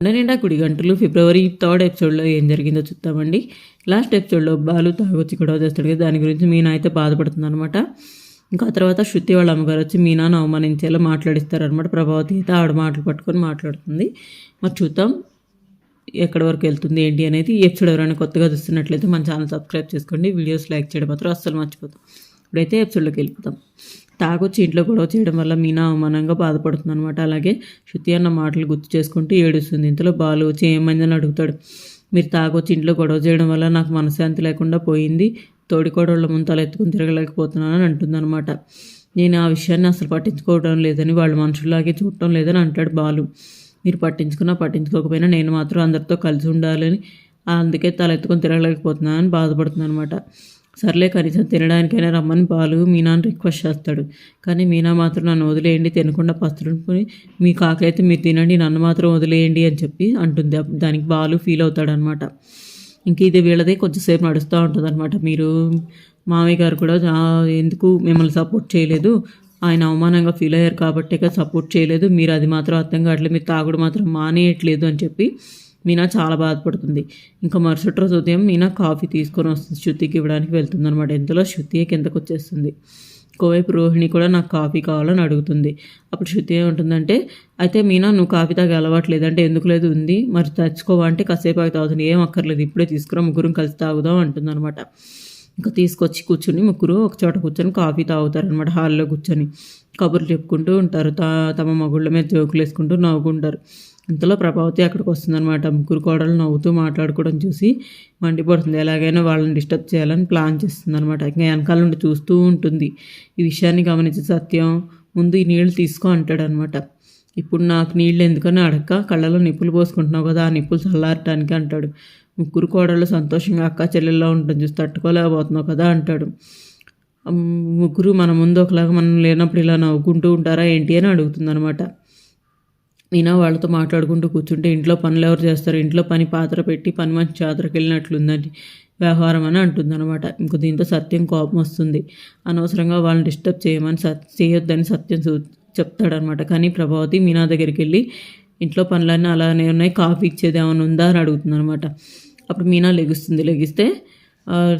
నిండా కుడి గంటలు ఫిబ్రవరి థర్డ్ ఎపిసోడ్లో ఏం జరిగిందో చూద్దామండి. లాస్ట్ ఎపిసోడ్లో బాలు తాగొచ్చి గొడవ చేస్తాడు కదా దాని గురించి మీనా అయితే బాధపడుతుందనమాట ఇంకా తర్వాత శృతి వాళ్ళ అమ్మగారు వచ్చి మీనాను అవమానించేలా మాట్లాడిస్తారనమాట ప్రభావతి అయితే ఆవిడ మాటలు పట్టుకొని మాట్లాడుతుంది. మరి చూద్దాం ఎక్కడి వరకు వెళ్తుంది ఏంటి అనేది. ఎపిసోడ్ ఎవరైనా కొత్తగా చూస్తున్నట్లయితే మన ఛానల్ సబ్స్క్రైబ్ చేసుకోండి. వీడియోస్ లైక్ చేయడం మాత్రం అస్సలు మర్చిపోతాం ఇప్పుడైతే ఎపిసోడ్లోకి వెళ్ళిపోతాం. తాగొచ్చి ఇంట్లో గొడవ చేయడం వల్ల మీనా అవమానంగా బాధపడుతుంది అనమాట అలాగే శృతి అన్న మాటలు గుర్తు చేసుకుంటూ ఏడుస్తుంది. ఇంతలో బాలు వచ్చి ఏమైందని అడుగుతాడు. మీరు తాగొచ్చి ఇంట్లో గొడవ చేయడం వల్ల నాకు మనశ్శాంతి లేకుండా పోయింది. తోడి కోడళ్ళ ముందు తల ఎత్తుకుని తిరగలేకపోతున్నానని అంటుందన్నమాట. నేను ఆ విషయాన్ని అసలు పట్టించుకోవడం లేదని వాళ్ళ మనుషుల్లాగే చూడటం లేదని అంటాడు బాలు. మీరు పట్టించుకున్నా పట్టించుకోకపోయినా నేను మాత్రం అందరితో కలిసి ఉండాలని అందుకే తల ఎత్తుకొని తిరగలేకపోతున్నానని బాధపడుతున్నాను అనమాట సర్లే కనీసం తినడానికైనా రమ్మని బాలు మీనాని రిక్వెస్ట్ చేస్తాడు. కానీ మీనా మాత్రం నన్ను వదిలేయండి తినకుండా పస్తులుకొని మీ కాకైతే మీరు తినండి నన్ను మాత్రం వదిలేయండి అని చెప్పి అంటుంది. దానికి బాలు ఫీల్ అవుతాడనమాట. ఇంక ఇది వీళ్ళదే కొంచెంసేపు నడుస్తూ ఉంటుంది అనమాట మీరు మామయ్య గారు కూడా ఎందుకు మిమ్మల్ని సపోర్ట్ చేయలేదు? ఆయన అవమానంగా ఫీల్ అయ్యారు కాబట్టి సపోర్ట్ చేయలేదు. మీరు అది మాత్రం అర్థం కావట్లేదు. మీరు తాగుడు మాత్రం మానేయట్లేదు అని చెప్పి మీనా చాలా బాధపడుతుంది. ఇంకా మరుసటి రోజు ఉదయం మీనా కాఫీ తీసుకొని వస్తుంది. శృతికి ఇవ్వడానికి వెళ్తుందనమాట ఇంతలో శృతి కిందకు వచ్చేస్తుంది. ఇంకోవైపు రోహిణి కూడా నాకు కాఫీ కావాలని అడుగుతుంది. అప్పుడు శృతి ఏముంటుందంటే అయితే మీనా నువ్వు కాఫీ తాగి అలవాటు లేదంటే ఎందుకు లేదు? ఉంది. మరి తెచ్చుకోవా అంటే కాసేపు ఆగి తాగుతుంది. ఏం అక్కర్లేదు. ఇప్పుడే తీసుకురా. ముగ్గురం కలిసి తాగుదాం అంటుంది అనమాట ఇంకా తీసుకొచ్చి కూర్చుని ముగ్గురు ఒక చోట కూర్చొని కాఫీ తాగుతారనమాట హాల్లో కూర్చొని. కబుర్లు చెప్పుకుంటూ ఉంటారు. తా తమ మగుళ్ళ మీద జోకులు వేసుకుంటూ నవ్వుకుంటారు. ఇంతలో ప్రభావతి అక్కడికి వస్తుందన్నమాట. ముగ్గురు కోడలు నవ్వుతూ మాట్లాడుకోవడం చూసి మండిపడుతుంది. ఎలాగైనా వాళ్ళని డిస్టర్బ్ చేయాలని ప్లాన్ చేస్తుంది అనమాట ఇంకా వెనకాల నుండి చూస్తూ ఉంటుంది. ఈ విషయాన్ని గమనించి సత్యం ముందు ఈ నీళ్ళు తీసుకో అంటాడనమాట ఇప్పుడు నాకు నీళ్ళు ఎందుకని అడక్క? కళ్ళలో నిప్పులు పోసుకుంటున్నావు కదా ఆ నిప్పులు చల్లారటానికి అంటాడు. ముగ్గురు కోడళ్ళు సంతోషంగా అక్క చెల్లెల్లో ఉంటుంది చూసి తట్టుకోలేకపోతున్నావు కదా అంటాడు. ముగ్గురు మన ముందు ఒకలాగా మనం లేనప్పుడు ఇలా నవ్వుకుంటూ ఉంటారా ఏంటి అని అడుగుతుంది నేను మీనా వాళ్ళతో మాట్లాడుకుంటూ కూర్చుంటే ఇంట్లో పనులు ఎవరు చేస్తారు? ఇంట్లో పని పాత్ర పెట్టి పని మంచి జాతరకు వెళ్ళినట్లుందని వ్యవహారం అని అంటుందన్నమాట. ఇంకో దీంతో సత్యం కోపం వస్తుంది. అనవసరంగా వాళ్ళని డిస్టర్బ్ చేయమని సత్ చేయొద్దని సత్యం చూ చెప్తాడనమాట కానీ ప్రభావతి మీనా దగ్గరికి వెళ్ళి ఇంట్లో పనులన్నీ అలానే ఉన్నాయి కాఫీ ఇచ్చేది ఏమైనా ఉందా అని అడుగుతుందనమాట అప్పుడు మీనా లెగుస్తుంది. లెగిస్తే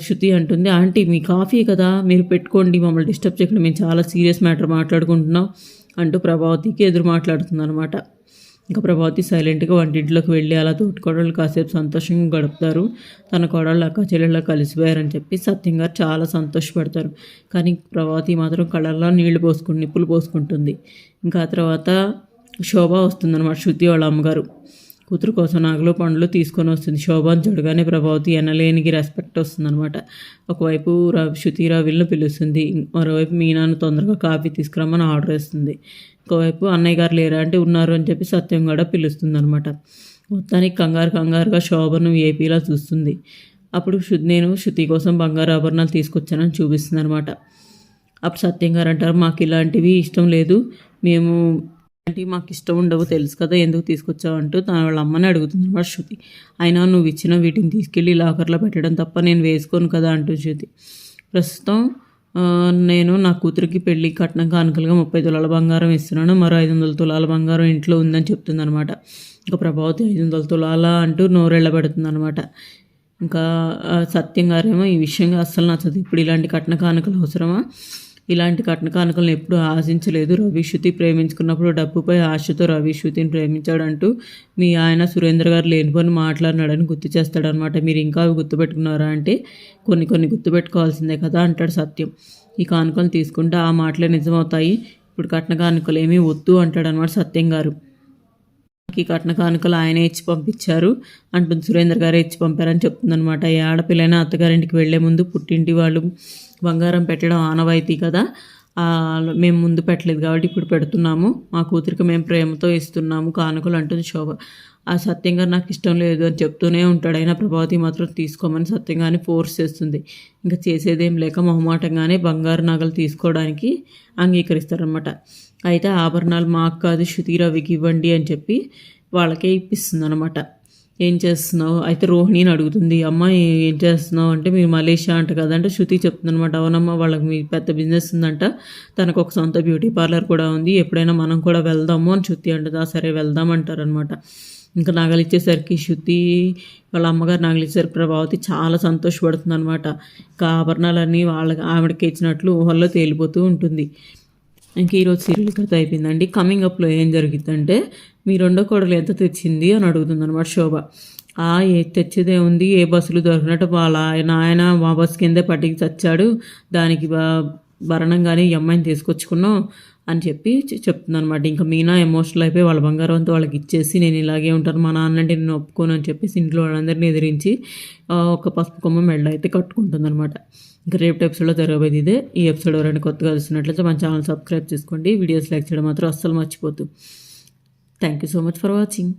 శృతి అంటుంది ఆంటీ మీ కాఫీ కదా మీరు పెట్టుకోండి మమ్మల్ని డిస్టర్బ్ చేయకుండా మేము చాలా సీరియస్ మ్యాటర్ మాట్లాడుకుంటున్నాం. అంటూ ప్రభావతికి ఎదురు మాట్లాడుతుంది అనమాట ఇంకా ప్రభావతి సైలెంట్గా వంటింట్లోకి వెళ్ళి అలా తోటికోడళ్ళు కాసేపు సంతోషంగా గడుపుతారు. తన కోడళ్ళు అక్క చెల్లెళ్ళ కలిసిపోయారని చెప్పి సత్యం గారు చాలా సంతోషపడతారు. కానీ ప్రభావతి మాత్రం కళ్ళల్లో నీళ్ళు పోసుకుని నిప్పులు పోసుకుంటుంది. ఇంకా ఆ తర్వాత శోభ వస్తుందన్నమాట శృతి వాళ్ళ అమ్మగారు. కూతురు కోసం నాగలో పండ్లు తీసుకొని వస్తుంది. శోభాన్ చూడగానే ప్రభావతి ఎనలేనికి రెస్పెక్ట్ వస్తుందనమాట ఒకవైపు రవి శృతి రవిలను పిలుస్తుంది. మరోవైపు మీనాను తొందరగా కాఫీ తీసుకురమ్మని ఆర్డర్ వేస్తుంది. ఇంకోవైపు అన్నయ్య గారు లేరా అంటే ఉన్నారు అని చెప్పి సత్యం కూడా పిలుస్తుంది అనమాట మొత్తానికి కంగారు కంగారుగా శోభను ఏపీలా చూస్తుంది. అప్పుడు నేను శృతి కోసం బంగారు ఆభరణాలు తీసుకొచ్చానని చూపిస్తుంది అనమాట అప్పుడు సత్యం గారు అంటారు మాకు ఇలాంటివి ఇష్టం లేదు. మేము అంటే మాకు ఇష్టం ఉండవు తెలుసు కదా ఎందుకు తీసుకొచ్చావు అంటూ తన వాళ్ళ అమ్మని అడుగుతుంది అనమాట శృతి. అయినా నువ్వు ఇచ్చిన వీటిని తీసుకెళ్ళి లాకర్లో పెట్టడం తప్ప నేను వేసుకోను కదా అంటూ శృతి. ప్రస్తుతం నేను నా కూతురికి పెళ్ళి కట్నం కానుకలుగా ముప్పై తులాల బంగారం ఇస్తున్నాను. మరో ఐదు వందల తులాల బంగారం ఇంట్లో ఉందని చెప్తుంది అనమాట. ఇంకా ప్రభావతి ఐదు వందల తులాల అంటూ నోరెళ్ళబెడుతుంది అనమాట. ఇంకా సత్యం గారేమో ఈ విషయంగా అస్సలు నచ్చదు. ఇప్పుడు ఇలాంటి కట్న కానుకలు అవసరమా? ఇలాంటి కట్న కానుకలను ఎప్పుడూ ఆశించలేదు. రవి శృతి ప్రేమించుకున్నప్పుడు డబ్బుపై ఆశతో రవి శృతిని ప్రేమించాడంటూ మీ ఆయన సురేంద్ర గారు లేనిపోని మాట్లాడినాడని గుర్తు చేస్తాడనమాట. మీరు ఇంకా అవి గుర్తుపెట్టుకున్నారా అంటే కొన్ని కొన్ని గుర్తుపెట్టుకోవాల్సిందే కదా అంటాడు సత్యం. ఈ కానుకలు తీసుకుంటే ఆ మాటలే నిజమవుతాయి. ఇప్పుడు కట్న కానుకలు ఏమీ వద్దు అంటాడనమాట సత్యం గారు. ఈ కట్న కానుకలు ఆయనే ఇచ్చి పంపించారు. అంటుంది సురేంద్ర గారే ఇచ్చి పంపారని చెప్తుందనమాట ఏ ఆడపిల్లైనా అత్తగారింటికి వెళ్ళే ముందు పుట్టింటి వాళ్ళు బంగారం పెట్టడం ఆనవాయితీ కదా? మేము ముందు పెట్టలేదు కాబట్టి ఇప్పుడు పెడుతున్నాము. మా కూతురికి మేము ప్రేమతో ఇస్తున్నాము. కానుకలు అంటుంది శోభ. ఆ సత్యం గారు నాకు ఇష్టం లేదు అని చెప్తూనే ఉంటాడు. అయినా ప్రభావతి మాత్రం తీసుకోమని సత్యంగానే ఫోర్స్ చేస్తుంది. ఇంకా చేసేదేం లేక మొహమాటంగానే బంగారు నగలు తీసుకోవడానికి అంగీకరిస్తారనమాట అయితే ఆభరణాలు మాకు కాదు శృతి రవికి ఇవ్వండి అని చెప్పి వాళ్ళకే ఇప్పిస్తుంది అనమాట ఏం చేస్తున్నావు? అయితే రోహిణిని అడుగుతుంది అమ్మ ఏం చేస్తున్నావు? అంటే మీరు మలేషియా అంట కదంటే శృతి చెప్తుంది అనమాట అవునమ్మా వాళ్ళకి మీ పెద్ద బిజినెస్ ఉందంట. తనకు ఒక సొంత బ్యూటీ పార్లర్ కూడా ఉంది. ఎప్పుడైనా మనం కూడా వెళ్దాము అని శృతి అంటుంది. "ఆ, సరే వెళ్దాం అంటారనమాట ఇంకా నగలు ఇచ్చేసరికి శృతి వాళ్ళ అమ్మగారు నగలు ఇచ్చేసరికి ప్రభావతి చాలా సంతోషపడుతుంది అనమాట ఇంకా ఆభరణాలన్నీ వాళ్ళకి ఆవిడకి ఇచ్చినట్లు ఊహల్లో తేలిపోతూ ఉంటుంది. ఇంక ఈరోజు సీరియల్ కథ అయిపోయిందండి. కమింగ్ అప్లో ఏం జరిగిద్దంటే మీ రెండో కోడలు ఎంత తెచ్చింది అని అడుగుతుంది అనమాట శోభ. ఆ ఏ తెచ్చేదే ఉంది ఏ బస్సులు దొరికినట్టు వాళ్ళ ఆయన ఆయన మా బస్సు కిందే పట్టికి చచ్చాడు. దానికి భరణం భరణంగానే ఈ అమ్మాయిని తీసుకొచ్చుకున్నాం. అని చెప్పి చెప్తుంది అనమాట ఇంకా మీనా ఎమోషనల్ అయిపోయి వాళ్ళ బంగారం అంతా వాళ్ళకి ఇచ్చేసి నేను ఇలాగే ఉంటాను మా నాన్న అంటే నేను ఒప్పుకోను అని చెప్పేసి ఇంట్లో వాళ్ళందరినీ ఎదిరించి ఒక పసుపు కొమ్మ మెళ్ళ అయితే కట్టుకుంటుంది అనమాట ఇంకా రేపు ఎపిసోడ్లో జరగబోయేది ఇదే. ఈ ఎపిసోడ్ ఎవరైనా కొత్తగా చూసినట్లయితే మన ఛానల్ సబ్స్క్రైబ్ చేసుకోండి. వీడియోస్ లైక్ చేయడం మాత్రం అస్సలు మర్చిపోద్దు. Thank you so much for watching